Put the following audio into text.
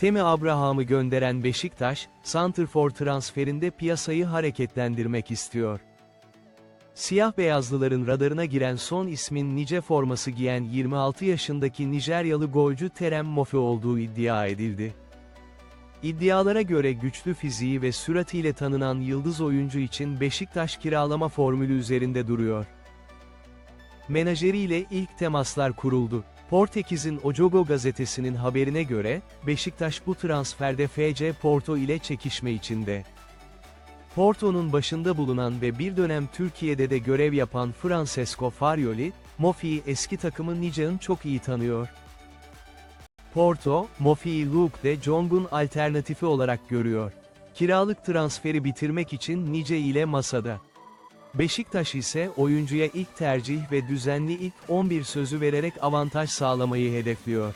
Temi Abraham'ı gönderen Beşiktaş, Santrfor transferinde piyasayı hareketlendirmek istiyor. Siyah beyazlıların radarına giren son ismin Nice forması giyen 26 yaşındaki Nijeryalı golcü Terem Mofe olduğu iddia edildi. İddialara göre güçlü fiziği ve süratiyle tanınan yıldız oyuncu için Beşiktaş kiralama formülü üzerinde duruyor. Menajeriyle ilk temaslar kuruldu. Portekiz'in Ojogo gazetesinin haberine göre, Beşiktaş bu transferde FC Porto ile çekişme içinde. Porto'nun başında bulunan ve bir dönem Türkiye'de de görev yapan Francesco Farioli, Mofi'yi eski takımı Nice'ın çok iyi tanıyor. Porto, Mofi'yi Luke de Jong'un alternatifi olarak görüyor. Kiralık transferi bitirmek için Nice ile masada. Beşiktaş ise oyuncuya ilk tercih ve düzenli ilk 11 sözü vererek avantaj sağlamayı hedefliyor.